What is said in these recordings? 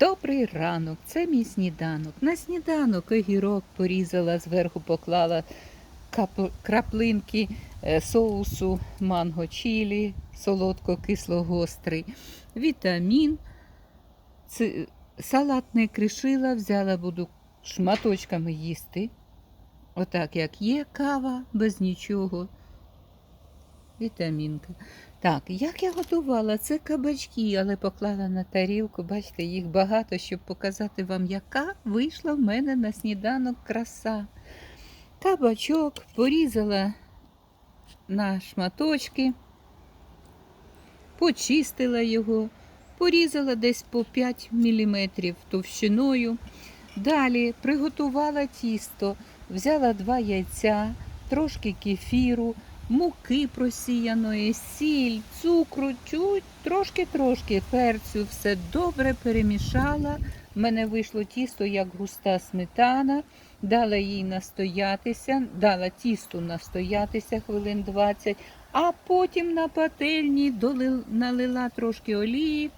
Добрий ранок, це мій сніданок. На сніданок огірок порізала, зверху поклала краплинки е, соусу манго чілі, солодко-кисло-гострий, вітамін. Ц- Салат не кришила, взяла, буду шматочками їсти. Отак, як є кава, без нічого. Вітамінка. Так, як я готувала? Це кабачки, але поклала на тарілку. Бачите, їх багато, щоб показати вам, яка вийшла в мене на сніданок краса. Кабачок порізала на шматочки, почистила його, порізала десь по 5 мм товщиною. Далі приготувала тісто, взяла два яйця, трошки кефіру, муки просіяної, сіль, цукру, чуть, трошки-трошки перцю, все добре перемішала. У мене вийшло тісто як густа сметана, дала їй настоятися, дала тісту настоятися хвилин 20, а потім на пательні долил, налила трошки олії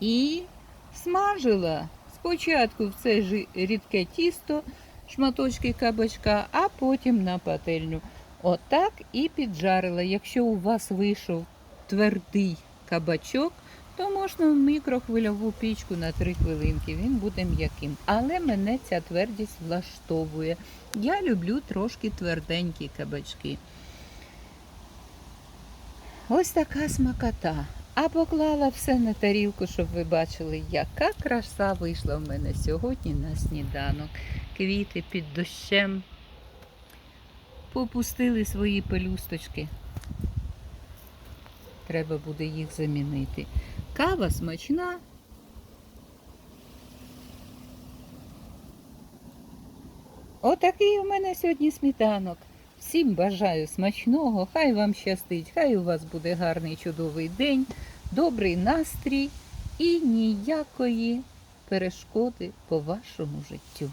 і смажила. Спочатку в це ж рідке тісто, шматочки кабачка, а потім на пательню. Отак і піджарила. Якщо у вас вийшов твердий кабачок, то можна в мікрохвильову пічку на 3 хвилинки. Він буде м'яким. Але мене ця твердість влаштовує. Я люблю трошки тверденькі кабачки. Ось така смакота. А поклала все на тарілку, щоб ви бачили, яка краса вийшла в мене сьогодні на сніданок. Квіти під дощем попустили свої пелюсточки. Треба буде їх замінити. Кава смачна. Отакий у мене сьогодні сніданок. Всім бажаю смачного, хай вам щастить, хай у вас буде гарний чудовий день, добрий настрій і ніякої перешкоди по вашому життю.